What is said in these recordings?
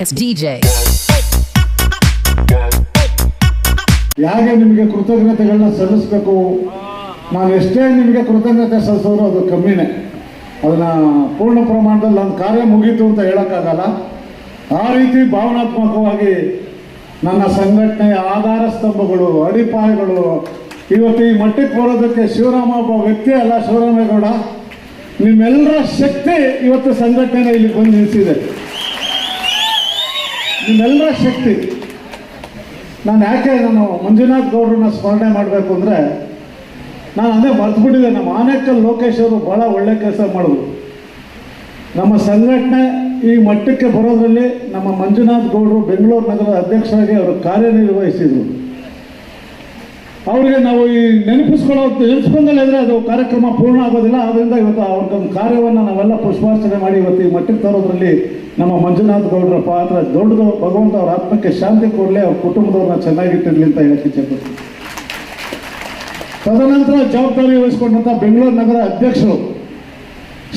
dance DJ ಹೇಗೆ ನಿಮಗೆ ಕೃತಜ್ಞತೆಗಳನ್ನ ಸಲ್ಲಿಸಬೇಕು? ನಾನು ಎಷ್ಟೇ ನಿಮಗೆ ಕೃತಜ್ಞತೆ ಸಲ್ಲಿಸೋರು ಅದು ಕಮ್ಮಿನೇ. ಅದನ್ನ ಪೂರ್ಣ ಪ್ರಮಾಣದಲ್ಲಿ ನನ್ನ ಕಾರ್ಯ ಮುಗೀತು ಅಂತ ಹೇಳೋಕ್ಕಾಗಲ್ಲ. ಆ ರೀತಿ ಭಾವನಾತ್ಮಕವಾಗಿ ನನ್ನ ಸಂಘಟನೆಯ ಆಧಾರ ಸ್ತಂಭಗಳು, ಅಡಿಪಾಯಗಳು, ಇವತ್ತು ಈ ಮಟ್ಟಕ್ಕೆ ಬರೋದಕ್ಕೆ ಶಿವರಾಮ ಒಬ್ಬ ವ್ಯಕ್ತಿ ಅಲ್ಲ ಶಿವರಾಮೇಗೌಡ. ನಿಮ್ಮೆಲ್ಲರ ಶಕ್ತಿ ಇವತ್ತು ಸಂಘಟನೆ ಇಲ್ಲಿ ಬಂದು ನಿಲ್ಲಿಸಿದೆ ನಿಮ್ಮೆಲ್ಲರ ಶಕ್ತಿ. ನಾನು ಯಾಕೆ ನಾನು ಮಂಜುನಾಥ್ ಗೌಡ್ರನ್ನ ಸ್ಮರಣೆ ಮಾಡಬೇಕು ಅಂದರೆ, ನಾನು ಅದೇ ಮರೆತುಬಿಟ್ಟಿದ್ದೆ ನಮ್ಮ ಆನೇಕಲ್ ಲೋಕೇಶ್ ಅವರು ಭಾಳ ಒಳ್ಳೆ ಕೆಲಸ ಮಾಡಿದ್ರು. ನಮ್ಮ ಸಂಘಟನೆ ಈ ಮಟ್ಟಕ್ಕೆ ಬರೋದ್ರಲ್ಲಿ ನಮ್ಮ ಮಂಜುನಾಥ್ ಗೌಡರು ಬೆಂಗಳೂರು ನಗರದ ಅಧ್ಯಕ್ಷರಾಗಿ ಅವರು ಕಾರ್ಯನಿರ್ವಹಿಸಿದರು. ಅವರಿಗೆ ನಾವು ಈ ನೆನಪಿಸ್ಕೊಳ್ಳೋ, ನೆನಪಿಸ್ಕೊಂಡಲ್ಲಿ ಇದ್ರೆ ಅದು ಕಾರ್ಯಕ್ರಮ ಪೂರ್ಣ ಆಗೋದಿಲ್ಲ. ಆದ್ದರಿಂದ ಇವತ್ತು ಅವ್ರದ್ದೊಂದು ಕಾರ್ಯವನ್ನು ನಾವೆಲ್ಲ ಪುಷ್ಪಾರ್ಚನೆ ಮಾಡಿ ಇವತ್ತು ಈ ಮಟ್ಟಕ್ಕೆ ತರೋದ್ರಲ್ಲಿ ನಮ್ಮ ಮಂಜುನಾಥ್ ಗೌಡರ ಪಾತ್ರ, ದೊಡ್ಡದು ಭಗವಂತ ಅವರ ಆತ್ಮಕ್ಕೆ ಶಾಂತಿ ಕೊಡಲಿ ಅವ್ರ ಕುಟುಂಬದವ್ರನ್ನ ಚೆನ್ನಾಗಿಟ್ಟಿರಲಿ ಅಂತ ಹೇಳಕ್ಕೆ ತದನಂತರ ಜವಾಬ್ದಾರಿ ವಹಿಸ್ಕೊಂಡಂಥ ಬೆಂಗಳೂರು ನಗರ ಅಧ್ಯಕ್ಷರು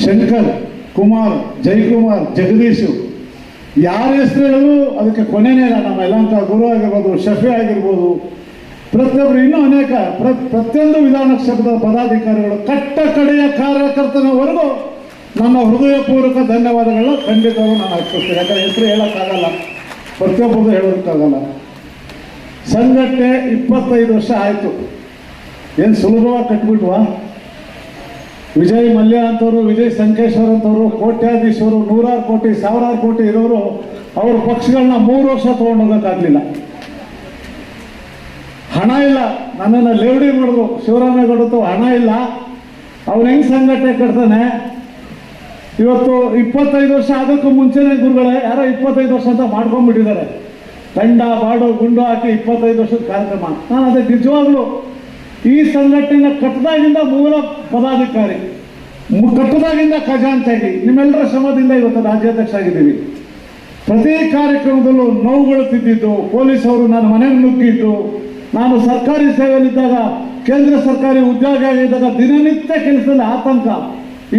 ಶಂಕರ್, ಕುಮಾರ್ ಜಯಕುಮಾರ್ ಜಗದೀಶ್. ಯಾರ ಹೆಸರು ಅದಕ್ಕೆ ಕೊನೆನೇ ಇಲ್ಲ. ನಮ್ಮ ಯಲಂಕ ಗುರು ಆಗಿರ್ಬೋದು, ಶಫಿ ಆಗಿರ್ಬೋದು ಪ್ರತಿಯೊಬ್ಬರು ಇನ್ನೂ ಅನೇಕ ಪ್ರ, ಪ್ರತಿಯೊಂದು ವಿಧಾನ ಕ್ಷೇತ್ರದ ಪದಾಧಿಕಾರಿಗಳು, ಕಟ್ಟ ಕಡೆಯ ಕಾರ್ಯಕರ್ತನವರೆಗೂ ನನ್ನ ಹೃದಯಪೂರ್ವಕ ಧನ್ಯವಾದಗಳನ್ನ ಖಂಡಿತವಾಗೂ ನಾನು ಅರ್ಪಿಸ್ತೀನಿ. ಯಾಕಂದ್ರೆ ಹೆಸರು ಹೇಳೋಕ್ಕಾಗಲ್ಲ. ಪ್ರತಿಯೊಬ್ಬರು ಹೇಳೋದಕ್ಕಾಗಲ್ಲ. ಸಂಘಟನೆ ಇಪ್ಪತ್ತೈದು ವರ್ಷ ಆಯಿತು. ಏನು ಸುಲಭವಾಗಿ ಕಟ್ಬಿಟ್ವಾ? ವಿಜಯ್ ಮಲ್ಯ ಅಂತವರು, ವಿಜಯ್ ಸಂಕೇಶ್ವರ್ ಅಂತವರು, ಕೋಟ್ಯಾಧೀಶರು, ನೂರಾರು ಕೋಟಿ, ಸಾವಿರಾರು ಕೋಟಿ ಇರೋರು, ಅವ್ರ ಪಕ್ಷಗಳನ್ನ ಮೂರು ವರ್ಷ ತೊಗೊಂಡೋಗೋಕ್ಕಾಗಲಿಲ್ಲ ಹಣ ಇಲ್ಲ. ನನ್ನನ್ನು ಲೇವಡಿ ಮಾಡಿದ್ರು ಶಿವರಾಮೇಗೌಡತ್ತು ಹಣ ಇಲ್ಲ. ಅವನು ಹೆಂಗೆ ಸಂಘಟನೆ ಕಟ್ತಾನೆ? ಇವತ್ತು ಇಪ್ಪತ್ತೈದು ವರ್ಷ ಅದಕ್ಕೂ ಮುಂಚೆನೇ ಗುರುಗಳೇ, ಯಾರೋ ಇಪ್ಪತ್ತೈದು ವರ್ಷ ಅಂತ ಮಾಡ್ಕೊಂಡ್ಬಿಟ್ಟಿದ್ದಾರೆ. ತಂಡ ಬಾಡು, ಗುಂಡು ಹಾಕಿ ಇಪ್ಪತ್ತೈದು ವರ್ಷದ ಕಾರ್ಯಕ್ರಮ. ನಾನು ಅದೇ ನಿಜವಾಗ್ಲು ಈ ಸಂಘಟನೆನ ಕಟ್ಟದಾಗಿಂದ ಮೂಲ ಪದಾಧಿಕಾರಿ ಕಟ್ಟದಾಗಿಂದ ಖಜಾಂಚಾಗಿ ನಿಮ್ಮೆಲ್ಲರ ಶ್ರಮದಿಂದ ಇವತ್ತು ರಾಜ್ಯಾಧ್ಯಕ್ಷ ಆಗಿದ್ದೀವಿ. ಪ್ರತಿ ಕಾರ್ಯಕ್ರಮದಲ್ಲೂ ನೋವುಗಳು ತಿದ್ದಿದ್ದು ಪೊಲೀಸ್ ಅವರು ನನ್ನ ಮನೆಗೆ ನುಗ್ಗಿದ್ದು ನಾನು ಸರ್ಕಾರಿ ಸೇವೆಯಲ್ಲಿದ್ದಾಗ, ಕೇಂದ್ರ ಸರ್ಕಾರಿ ಉದ್ಯೋಗ ಇದ್ದಾಗ ದಿನನಿತ್ಯ ಕೆಲಸದಲ್ಲಿ ಆತಂಕ.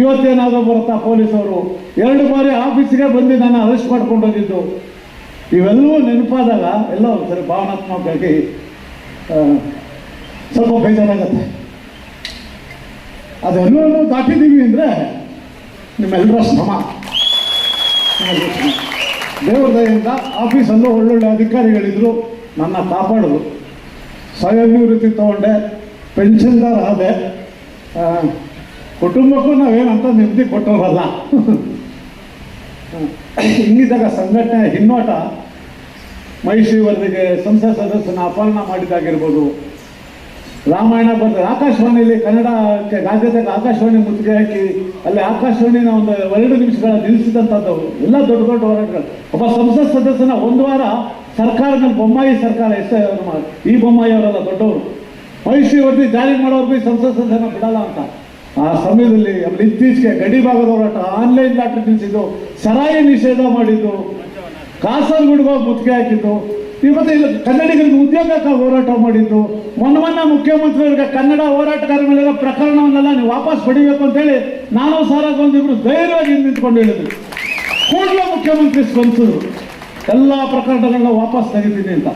ಇವತ್ತೇನಾದರೂ ಬರುತ್ತಾ ಪೊಲೀಸವರು ಎರಡು ಬಾರಿ ಆಫೀಸಿಗೆ ಬಂದು ನಾನು ಅರೆಸ್ಟ್ ಮಾಡ್ಕೊಂಡು ಹೋಗಿದ್ದು. ಇವೆಲ್ಲವೂ ನೆನಪಾದಾಗ ಎಲ್ಲ ಒಂದ್ಸರಿ ಭಾವನಾತ್ಮಕವಾಗಿ ಸ್ವಲ್ಪ ಬೇಜಾರಾಗತ್ತೆ. ಅದೆಲ್ಲವೂ ದಾಟಿದ್ದೀವಿ ಅಂದರೆ ನಿಮ್ಮೆಲ್ಲರ ಶ್ರಮ. ದೇವ್ರ ಆಫೀಸಲ್ಲೂ ಒಳ್ಳೊಳ್ಳೆ ಅಧಿಕಾರಿಗಳಿದ್ರು, ನನ್ನ ಕಾಪಾಡಿದ್ರು ಸ್ವಯಂ ನಿವೃತ್ತಿ ತಗೊಂಡೆ, ಪೆನ್ಷನ್ದಾರ ಆದೆ. ಕುಟುಂಬಕ್ಕೂ ನಾವೇನಂತ ನೆಮ್ಮದಿ ಕೊಟ್ಟವರಲ್ಲ. ಹಿಂಗಿದ್ದಾಗ ಸಂಘಟನೆ ಹಿನ್ನೋಟ ಮಹಿಷಿವರ್ದಿಗೆ ಸಂಸತ್ ಸದಸ್ಯನ ಅಪಹರಣ ಮಾಡಿದ್ದಾಗಿರ್ಬೋದು. ರಾಮಾಯಣ ಬರ್ತದೆ ಆಕಾಶವಾಣಿಯಲ್ಲಿ ಕನ್ನಡಕ್ಕೆ ರಾಜ್ಯದಾಗ ಆಕಾಶವಾಣಿ ಮುತ್ತಿಗೆ ಹಾಕಿ, ಅಲ್ಲಿ ಆಕಾಶವಾಣಿನ ಒಂದು ಎರಡು ನಿಮಿಷಗಳ ನಿಲ್ಲಿಸಿದಂಥದ್ದು ಎಲ್ಲ ದೊಡ್ಡ ದೊಡ್ಡ ಹೋರಾಟಗಳು. ಒಬ್ಬ ಸಂಸತ್ ಸದಸ್ಯನ ಒಂದು ವಾರ ಸರ್ಕಾರದ ಬೊಮ್ಮಾಯಿ ಸರ್ಕಾರ ಎಷ್ಟೇ ಈ ಬೊಮ್ಮಾಯಿ ಅವರೆಲ್ಲ ದೊಡ್ಡವರು. ಮಹಿಷಿ ವರದಿ ಜಾರಿ ಮಾಡೋರು ಬಿ ಸಂಸತ್ ಸದಸ್ಯನ ಬಿಡಲ್ಲ ಅಂತ. ಆ ಸಮಯದಲ್ಲಿ ಅಲ್ಲಿ ಇತ್ತೀಚೆಗೆ ಗಡಿ ಭಾಗದ ಹೋರಾಟ ಆನ್ಲೈನ್ ಲಾಟ್ರಿ ನಿಲ್ಲಿಸಿದ್ದು ಸರಾಯಿ ನಿಷೇಧ ಮಾಡಿದ್ದು, ಕಾಸರಗುಡ್ಗೆ ಹೋಗಿ ಮುತ್ತಿಗೆ ಹಾಕಿದ್ದು ಇವತ್ತು ಇಲ್ಲಿ ಕನ್ನಡಿಗರಿಗೆ ಉದ್ಯೋಗಕ್ಕೆ ಹೋರಾಟ ಮಾಡಿದ್ದು. ಮೊನ್ನೆ ಮೊನ್ನೆ ಮುಖ್ಯಮಂತ್ರಿಗಳಿಗೆ ಕನ್ನಡ ಹೋರಾಟಗಾರ ಮೇಲಿರೋ ಪ್ರಕರಣವನ್ನೆಲ್ಲ ನೀವು ವಾಪಸ್ ಪಡಿಬೇಕು ಅಂತೇಳಿ ನಾನು, ಸಾರಾಗಿ ಒಂದಿಬ್ರು ಧೈರ್ಯವಾಗಿ ನಿಂತ್ಕೊಂಡು ಹೇಳಿದ್ರು. ಕೂಡಲೇ ಮುಖ್ಯಮಂತ್ರಿ ಸ್ಪಂದಿಸಿದ್ರು. ಎಲ್ಲ ಪ್ರಕರಣಗಳನ್ನ ವಾಪಸ್ ತೆಗಿತೀನಿ ಅಂತ.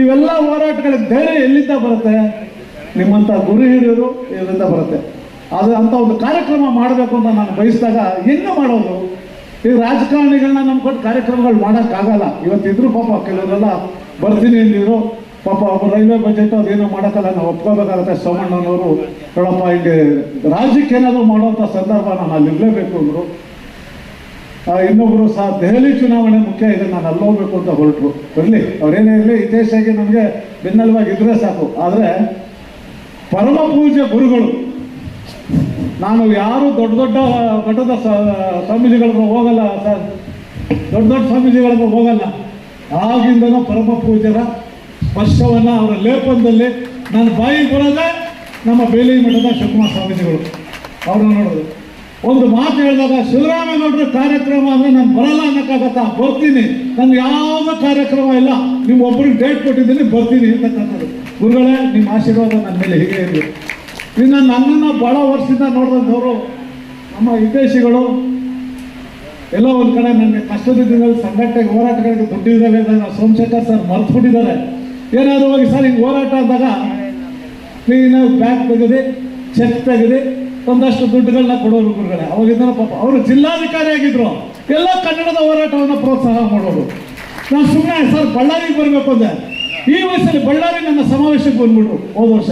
ಇವೆಲ್ಲ ಹೋರಾಟಗಳಿಗೆ ಧೈರ್ಯ ಎಲ್ಲಿಂದ ಬರುತ್ತೆ? ನಿಮ್ಮಂಥ ಗುರು ಹಿರಿಯರು ಇದರಿಂದ ಬರುತ್ತೆ. ಅದು ಅಂತ ಒಂದು ಕಾರ್ಯಕ್ರಮ ಮಾಡಬೇಕು ಅಂತ ನಾನು ಬಯಸಿದಾಗ ಏನು ಮಾಡೋದು ಈ ರಾಜಕಾರಣಿಗಳನ್ನ ನಮ್ಮ ಕೊಟ್ಟು ಕಾರ್ಯಕ್ರಮಗಳು ಮಾಡೋಕ್ಕಾಗಲ್ಲ. ಇವತ್ತಿದ್ರು ಪಾಪ ಕೆಲವರೆಲ್ಲ ಬರ್ತೀನಿ ನೀರು ಪಾಪ ಒಬ್ಬ ರೈಲ್ವೆ ಬಜೆಟ್ ಅದೇನೋ ಮಾಡೋಕ್ಕಲ್ಲ, ನಾವು ಒಪ್ಕೋಬೇಕಾಗತ್ತೆ ಸೋಮಣ್ಣನವರು. ಹೇಳಪ್ಪ, ಹಿಂಗೆ ರಾಜ್ಯಕ್ಕೆ ಏನಾದರೂ ಮಾಡುವಂಥ ಸಂದರ್ಭ ನಾನು ಅಲ್ಲಿ ಇರಲೇಬೇಕು ಅಂದರು. ಇನ್ನೊಬ್ಬರು ಸಹ ದೆಹಲಿ ಚುನಾವಣೆ ಮುಖ್ಯ ಇದೆ, ನಾನು ಅಲ್ಲಿ ಹೋಗ್ಬೇಕು ಅಂತ ಹೊರಟರು. ಬರಲಿ, ಅವ್ರೇನೇ ಇರಲಿ ಹಿತೇಶಾಗಿ ನಮಗೆ ಬೆನ್ನೆಲುವಾಗಿ ಇದ್ರೆ ಸಾಕು. ಆದರೆ ಪರಮ ಪೂಜೆ ಗುರುಗಳು ನಾನು ಯಾರು ದೊಡ್ಡ ದೊಡ್ಡ ಮಠದ ಸ್ವಾಮೀಜಿಗಳ ಹೋಗಲ್ಲ ಸರ್. ದೊಡ್ಡ ದೊಡ್ಡ ಸ್ವಾಮೀಜಿಗಳಿಗೆ ಹೋಗಲ್ಲ. ಆಗಿಂದನೂ ಪರಮ ಪೂಜ್ಯರ ಸ್ಪರ್ಶವನ್ನು ಅವರ ಲೇಪನದಲ್ಲಿ ನನ್ನ ಬಾಯಿ ಬರೋದೇ ನಮ್ಮ ಬೇಲಿ ಮಠದ ಶಿವಕುಮಾರ ಸ್ವಾಮೀಜಿಗಳು ಅವ್ರನ್ನ ನೋಡೋದು ಒಂದು ಮಾತು ಹೇಳಿದಾಗ ಶಿವರಾಮೇಗೌಡರ ಕಾರ್ಯಕ್ರಮ ಅಂದರೆ ನಾನು ಬರಲ್ಲ ಅನ್ನೋಕ್ಕಾಗತ್ತಾ? ಬರ್ತೀನಿ. ನನ್ಗೆ ಯಾವ ಕಾರ್ಯಕ್ರಮ ಇಲ್ಲ. ನೀವು ಒಬ್ಬರಿಗೆ ಡೇಟ್ ಕೊಟ್ಟಿದ್ದೀನಿ, ಬರ್ತೀನಿ ಅಂತಕ್ಕಂಥದ್ದು. ಗುರುಗಳೇ, ನಿಮ್ಮ ಆಶೀರ್ವಾದ ನನ್ನ ಮೇಲೆ ಹೀಗೆ ಇರಲಿ ಇನ್ನು ನನ್ನನ್ನು ಭಾಳ ವರ್ಷದಿಂದ ನೋಡಿದಂಥವ್ರು ನಮ್ಮ ಹಿತೈಷಿಗಳು ಎಲ್ಲೋ ಒಂದು ಕಡೆ ನನಗೆ ಕಷ್ಟದ ದಿನಗಳಲ್ಲಿ ಸಂಘಟನೆ ಹೋರಾಟಗಳಿಗೆ ದುಡ್ಡಿದ್ದಾವೆ ಅಂತ ಸೋಮಶೇಖರ್ ಸರ್ ಮರ್ತು ಬಿಟ್ಟಿದ್ದಾರೆ ಏನಾದರೂ ಹೋಗಿ ಸರ್ ಹಿಂಗೆ ಹೋರಾಟ ಆದಾಗ ಕ್ಲೀನಾಗಿ ಬ್ಯಾಗ್ ತೆಗೆದು, ಚೆಕ್ ತೆಗೆದು ಒಂದಷ್ಟು ದುಡ್ಡುಗಳನ್ನ ಕೊಡೋರು ಗುರುಗಳೇ. ಅವಾಗಿಂದ ಪಾಪ ಅವರು ಜಿಲ್ಲಾಧಿಕಾರಿ ಆಗಿದ್ರು. ಎಲ್ಲ ಕನ್ನಡದ ಹೋರಾಟವನ್ನು ಪ್ರೋತ್ಸಾಹ ಮಾಡೋರು. ನಾನು ಸುಮ್ಮನೆ ಸರ್ ಬಳ್ಳಾರಿಗೆ ಬರಬೇಕು ಅಂದೆ. ಈ ವಯಸ್ಸಲ್ಲಿ ಬಳ್ಳಾರಿ ನನ್ನ ಸಮಾವೇಶಕ್ಕೆ ಬಂದ್ಬಿಟ್ರು ಹೋದ ವರ್ಷ.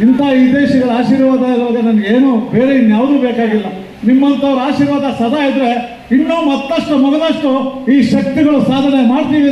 ಇಂಥ ದೇಶಗಳ ಆಶೀರ್ವಾದ ಇರುವಾಗ ನನಗೇನು ಬೇರೆ ಇನ್ಯಾವುದೂ ಬೇಕಾಗಿಲ್ಲ. ನಿಮ್ಮಂಥವ್ರ ಆಶೀರ್ವಾದ ಸದಾ ಇದ್ರೆ ಇನ್ನೂ ಮತ್ತಷ್ಟು ಮಗದಷ್ಟು ಈ ಶಕ್ತಿಗಳು ಸಾಧನೆ ಮಾಡ್ತೀವಿ